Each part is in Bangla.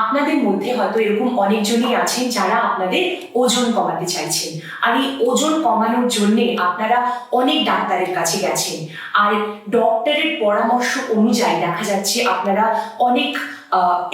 আপনাদের মধ্যে হয়তো এরকম অনেকজনই আছেন যারা আপনাদের ওজন কমাতে চাইছেন। আর এই ওজন কমানোর জন্য আপনারা অনেক ডাক্তারের কাছে গেছেন। আর ডক্টরের পরামর্শ অনুযায়ী দেখা যাচ্ছে আপনারা অনেক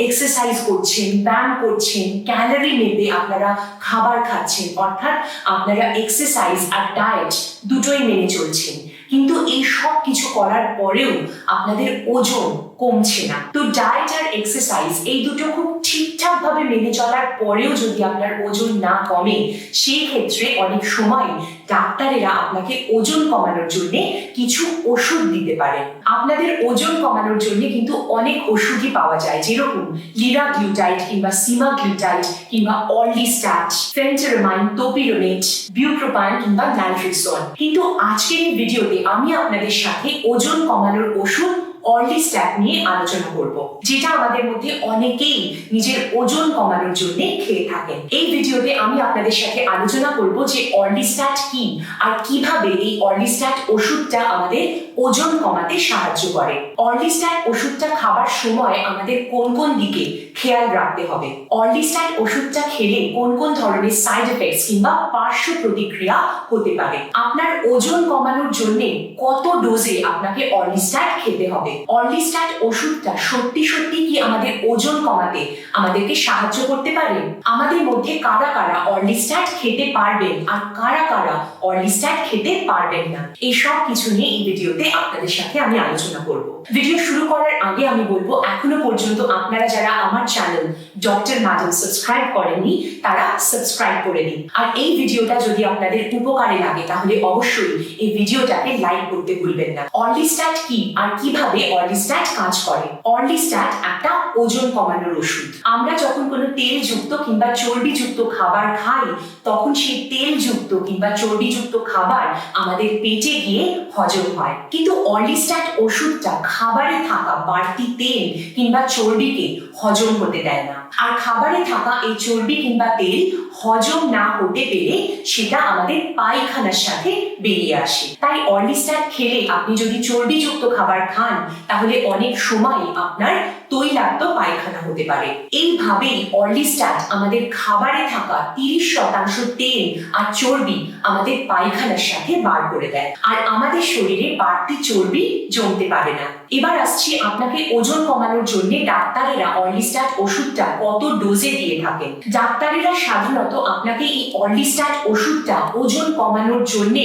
এক্সারসাইজ করছেন, ব্যায়াম করছেন ক্যালোরি মেপে আপনারা খাবার খাচ্ছেন। অর্থাৎ আপনারা এক্সারসাইজ আর ডায়েট দুটোই মেনে চলছেন। কিন্তু এই সব কিছু করার পরেও আপনাদের ওজন কমছে না। তো ডায়েট আর এক্সারসাইজ এই দুটো খুব ঠিকঠাক ভাবে মেনে চলার পরেও যদি আপনার ওজন না কমে সেই ক্ষেত্রে অনেক সময় ডাক্তারেরা আপনাকে ওজন কমানোর জন্য কিছু ওষুধ দিতে পারে আপনাদের ওজন কমানোর জন্য কিন্তু অনেক ওষুধই পাওয়া যায়, যেরকম লিরা লিরাগ্লুটাইড কিংবা সিমা সিমাগ্লুটাইড কিংবা অর্লিস্ট্যাট ফেন্টারমাইন তোপিরোনেট বিউপ্রোপাইন কিংবা নাইট্রিক্সন কিন্তু আজকের এই ভিডিওতে আমি আপনাদের সাথে ওজন কমানোর ওষুধ অর্লিস্ট্যাট নিয়ে আলোচনা করব, যেটা আমাদের মধ্যে অনেকেই নিজের ওজন কমানোর জন্য খেয়ে থাকেন। এই ভিডিওতে আমি আপনাদের সাথে আলোচনা করব যে অর্লিস্ট্যাট কি আর কীভাবে এই অর্লিস্ট্যাট ওষুধটা আমাদের ওজন কমাতে সাহায্য করে। অর্লিস্ট্যাট ওষুধটা খাবার সময় আমাদের কোন কোন দিকে খেয়াল রাখতে হবে। অর্লিস্ট্যাট ওষুধটা খেলে কোন কোন ধরনের সাইড এফেক্টস কিংবা পার্শ্ব প্রতিক্রিয়া হতে পারে। আপনার ওজন কমানোর জন্য কত ডোজে আপনাকে অর্লিস্ট্যাট খেতে হবে? অর্লিস্ট্যাট ওষুধটা সত্যি সত্যি কি আমাদের ওজন কমাতে আমাদেরকে সাহায্য করতে পারে? আমাদের মধ্যে কারা কারা অর্লিস্ট্যাট খেতে পারবেন আর কারা কারা অর্লিস্ট্যাট খেতে পারবেন না? এই সব কিছু নিয়ে এই ভিডিওতে আপনাদের সাথে আমি আলোচনা করব। ভিডিও শুরু করার আগে আমি বলব, এখনও পর্যন্ত আপনারা যারা আমার channel. ডক্টর ম্যাডাম সাবস্ক্রাইব করেননি, তারা সাবস্ক্রাইব করে নিন। আর এই ভিডিওটা যদি আপনাদের উপকারে লাগে, তাহলে অবশ্যই এই ভিডিওটাকে লাইক করতে ভুলবেন না। অর্লিস্ট্যাট কি? আর কীভাবে অর্লিস্ট্যাট কাজ করে? অর্লিস্ট্যাট একটা ওজন কমানোর ওষুধ। আমরা যখন কোনো তেলযুক্ত কিংবা চর্বিযুক্ত খাবার খাই, তখন সেই তেলযুক্ত কিংবা চর্বিযুক্ত খাবার আমাদের পেটে গিয়ে হজম হয়। কিন্তু অর্লিস্ট্যাট ওষুধটা খাবারে থাকা বাড়তি তেল কিংবা চর্বিকে হজম হতে দেয় না। আর খাবারে থাকা এই চর্বি কিংবা তেল হজম না হতে পেরে সেটা আমাদের পায়খানার সাথে বেরিয়ে আসে। তাই অর্লিস্ট্যাট খেলে আপনি যদি চর্বিযুক্ত খাবার খান, তাহলে অনেক সময় আপনার তৈলাক্ত পায়খানা হতে পারে। এইভাবেই অর্লিস্ট্যাট আমাদের খাবারে থাকা তিরিশ শতাংশ তেল আর চর্বি আমাদের পায়খানার সাথে বার করে দেয়। আর আমাদের শরীরে বাড়তি চর্বি জমতে পারে না। এবার আসছি আপনাকে ওজন কমানোর জন্য ডাক্তারেরা অর্লিস্ট্যাট ওষুধটা কত ডোজে দিয়ে থাকেন? ডাক্তারেরা সাধারণত আপনাকে এই অর্লিস্ট্যাট ওষুধটা ওজন কমানোর জন্য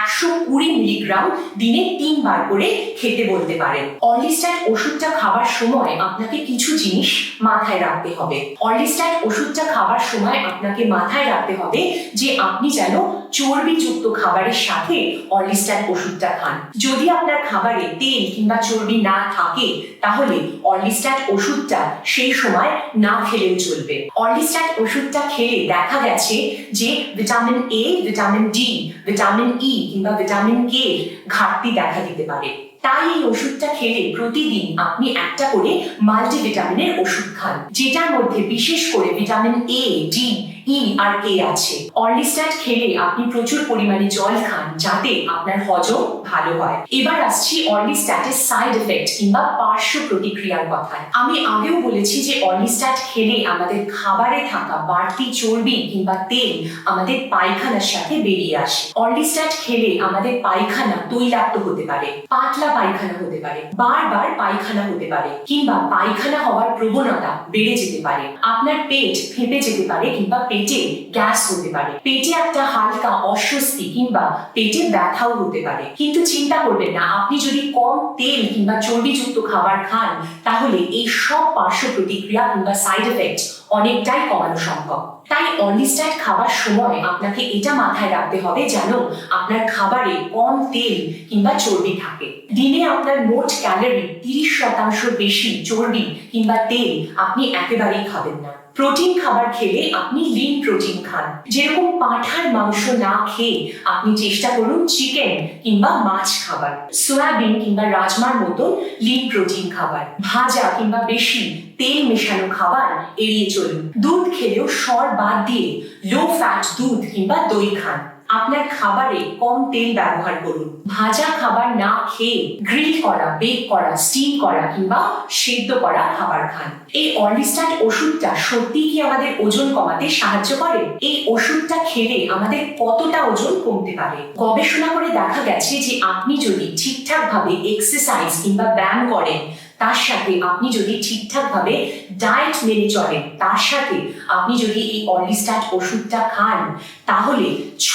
একশো কুড়ি মিলিগ্রাম দিনে তিনবার করে খেতে বলতে পারেন। অর্লিস্ট্যাট ওষুধটা খাবার সময় আপনাকে কিছু জিনিস মাথায় রাখতে হবে। অর্লিস্ট্যাট ওষুধটা খাবার সময় আপনাকে মাথায় রাখতে হবে যে আপনি যেন চর্বিযুক্ত খাবারের সাথে অর্লিস্ট্যাট ওষুধটা খান। যদি আপনার খাবারে তেল কিংবা চর্বি না থাকে, তাহলে অর্লিস্ট্যাট ওষুধটা সেই সময় না খেলেও চলবে। অর্লিস্ট্যাট ওষুধটা খেলে দেখা গেছে যে vitamin A vitamin D vitamin E কিংবা ভিটামিন কে ঘাটতি দেখা দিতে পারে। তাই এই ওষুধটা খেলে প্রতিদিন আপনি একটা করে মাল্টিভিটামিনের ওষুধ খান, যেটার মধ্যে বিশেষ করে ভিটামিন এ ডি ই আর কে আছে। অর্লিস্ট্যাট খেলে আপনি প্রচুর পরিমাণে জল খান, যাতে আপনার হজম ভালো হয়। এবার আসছি অর্লিস্ট্যাটের সাইড এফেক্ট কিংবা পার্শ্ব প্রতিক্রিয়ার কথায়। আমি আগেও বলেছি যে অর্লিস্ট্যাট খেলে আমাদের খাবারে থাকা বাড়তি চর্বি কিংবা তেল আমাদের পায়খানার সাথে বেরিয়ে আসে। অর্লিস্ট্যাট খেলে আমাদের পায়খানা তৈলাক্ত হতে পারে, পাতলা পায়খানা হতে পারে, বারবার পায়খানা হতে পারে, কিংবা পায়খানা হওয়ার প্রবণতা বেড়ে যেতে পারে। আপনার পেট ফেঁপে যেতে পারে কিংবা পেটে গ্যাস হতে পারে। পেটে একটা হালকা অস্বস্তি কিংবা পেটে ব্যথাও হতে পারে। কিন্তু চিন্তা করবেন না, আপনি যদি কম তেল কিংবা চর্বিযুক্ত খাবার খান, তাহলে এই সব পার্শ্ব প্রতিক্রিয়া কিংবা সাইড এফেক্ট অনেকটাই কমানো সম্ভব। তাই অর্লিস্ট্যাট খাবার সময় আপনাকে এটা মাথায় রাখতে হবে যেন আপনার খাবারে কম তেল কিংবা চর্বি থাকে। দিনে আপনার মোট ক্যালোরি তিরিশ শতাংশ বেশি চর্বি কিংবা তেল আপনি একেবারেই খাবেন না। প্রোটিন খাবার খেলে আপনি লিন প্রোটিন খান। যেরকম পাঁঠার মাংস না খেয়ে আপনি চেষ্টা করুন চিকেন কিংবা মাছ খাবার। সয়াবিন কিংবা রাজমার মতো লিন প্রোটিন খাবার। ভাজা কিংবা বেশি তেল মেশানো খাবার এড়িয়ে চলুন। দুধ খেলেও সর বাদ দিয়ে লো ফ্যাট দুধ কিংবা দই খান। আপনার খাবারে কম তেল ব্যবহার করুন। ভাজা খাবার না খেয়ে গ্রিল করা বেক করা স্টিম করা কিংবা সেদ্ধ করা খাবার খান। এই অর্লিস্টাট ওষুধটা সত্যি কি আমাদের ওজন কমাতে সাহায্য করে? এই ওষুধটা খেলে আমাদের কতটা ওজন কমতে পারে? গবেষণা করে দেখা গেছে যে আপনি যদি ঠিকঠাক ভাবে এক্সারসাইজ কিংবা ব্যায়াম করেন তার সাথে আপনি যদি ঠিকঠাক ভাবে ডায়েট মেনে চলেন, তার সাথে আপনি যদি এই অর্লিস্টাট ওষুধটা খান, তাহলে ছ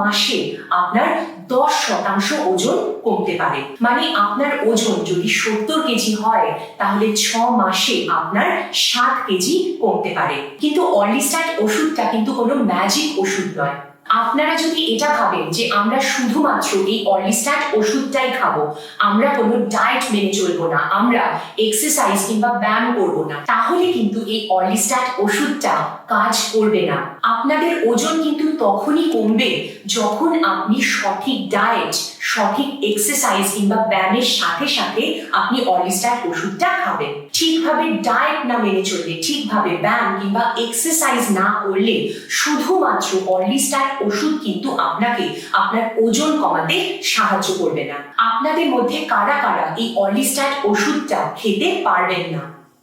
মাসে আপনার দশ শতাংশ ওজন কমতে পারে। মানে আপনার ওজন যদি সত্তর কেজি হয়, তাহলে ছ মাসে আপনার ষাট কেজি কমতে পারে। কিন্তু অর্লিস্টাট ওষুধটা কিন্তু কোনো ম্যাজিক ওষুধ নয়। আপনারা যদি এটা ভাবেন যে আমরা শুধুমাত্র এই অর্লিস্টাট ওষুধটাই খাব, আমরা কোনো ডায়েট মেনে চলবো না, আমরা এক্সারসাইজ কিংবা ব্যায়াম করব না, তাহলে কিন্তু এই অর্লিস্টাট ওষুধটা কাজ করবে না। আপনাদের ওজন কিন্তু তখনই কমবে যখন আপনি সঠিক ডায়েট, সঠিক এক্সারসাইজ কিংবা ব্যায়ামের সাথে সাথে আপনি অর্লিস্টাট ওষুধটা খাবেন। ঠিকভাবে ডায়েট না মেনে চললে, ঠিকভাবে ব্যায়াম কিংবা এক্সারসাইজ না করলে শুধুমাত্র অর্লিস্টাট ওষুধ কিন্তু আপনাকে আপনার ওজন কমাতে সাহায্য করবে না। আপনাদের মধ্যে কারা কারা এই অর্লিস্টাট ওষুধটা খেতে পারবেন না?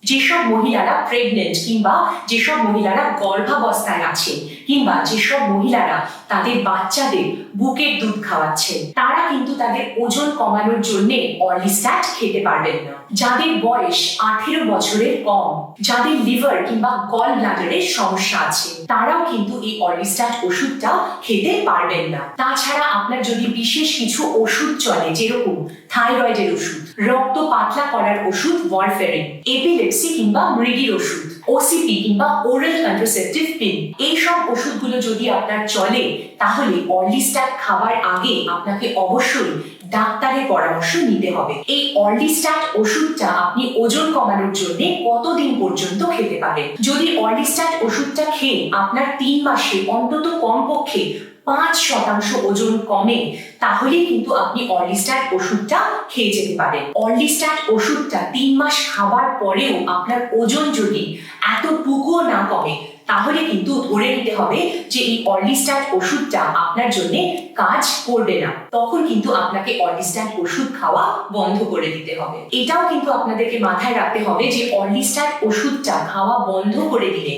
যেসব মহিলারা প্রেগনেন্ট কিংবা যেসব মহিলারা গর্ভাবস্থায় আছেন কিংবা যেসব মহিলারা তাদের বাচ্চাদের বুকের দুধ খাওয়াচ্ছেন, তারা কিন্তু তাদের ওজন কমানোর জন্য অর্লিস্ট্যাট খেতে পারবেন না। যাদের বয়স আঠেরো বছরের কম, যাদের লিভার কিংবা গল ব্লাডারের সমস্যা আছে, তারাও কিন্তু এই অর্লিস্ট্যাট ওষুধটা খেতে পারবেন না। তাছাড়া আপনার যদি বিশেষ কিছু ওষুধ চলে, যেরকম থাইরয়েডের ওষুধ, রক্ত পাতলা করার ওষুধ ওয়ারফেরিন এপিলেপসি কিংবা মৃগীর ওষুধ ওসিপি কিংবা ওরাল কন্ট্রাসেপটিভ পিল এইসব ওষুধগুলো যদি আপনার চলে, তাহলে অর্লিস্ট্যাট খাবার আগে আপনাকে অবশ্যই ডাক্তারের পরামর্শ নিতে হবে। এই অর্লিস্ট্যাট ওষুধটা আপনি ওজন কমানোর জন্য কতদিন পর্যন্ত খেতে পারেন? যদি অর্লিস্ট্যাট ওষুধটা খেয়ে আপনার তিন মাসে অন্তত কমপক্ষে পাঁচ শতাংশ ওজন কমে, তাহলে কিন্তু আপনি অর্লিস্ট্যাট ওষুধটা খেয়ে যেতে পারেন। অর্লিস্ট্যাট ওষুধটা তিন মাস খাবার পরেও আপনার ওজন যদি এতটুকুও না কমে, তাহলে কিন্তু ধরে নিতে হবে যে এই অর্লিস্ট্যাট ওষুধটা আপনার জন্য কাজ করবে না। তখন কিন্তু আপনাকে অর্লিস্ট্যাট ওষুধ খাওয়া বন্ধ করে দিতে হবে। এটাও কিন্তু আপনাদেরকে মাথায় রাখতে হবে যে অর্লিস্ট্যাট ওষুধটা খাওয়া বন্ধ করে দিলে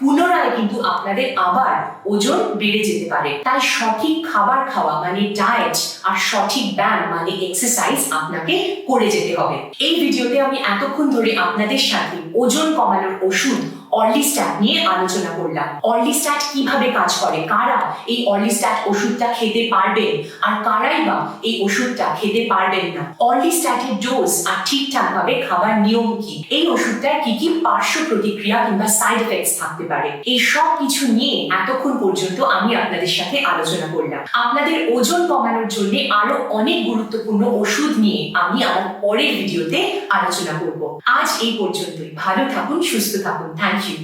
পুনরায় কিন্তু আপনাদের আবার ওজন বেড়ে যেতে পারে। তাই সঠিক খাবার খাওয়া মানে ডায়েট আর সঠিক ব্যায়াম মানে এক্সারসাইজ আপনাকে করে যেতে হবে। এই ভিডিওতে আমি এতক্ষণ ধরে আপনাদের সাথে ওজন কমানোর ওষুধ অর্লিস্ট্যাট নিয়ে আলোচনা করলাম। অর্লিস্ট্যাট কীভাবে কাজ করে? কারা এই অর্লিস্ট্যাট ওষুধটা খেতে পারবেন? আর কারাই বা এই ওষুধটা খেতে পারবেন না? অর্লিস্ট্যাটের ডোজ আর ঠিকঠাক ভাবে খাবার নিয়ম কি? এই ওষুধটার কি কি পার্শ্ব প্রতিক্রিয়া কিংবা সাইড এফেক্টস থাকতে পারে? এই সব কিছু নিয়ে এতক্ষণ পর্যন্ত আমি আপনাদের সাথে আলোচনা করলাম। আপনাদের ওজন কমানোর জন্য আরও অনেক গুরুত্বপূর্ণ ওষুধ নিয়ে আমি আমার পরের ভিডিওতে আলোচনা করব। আজ এই পর্যন্তই। ভালো থাকুন সুস্থ থাকুন। Thank you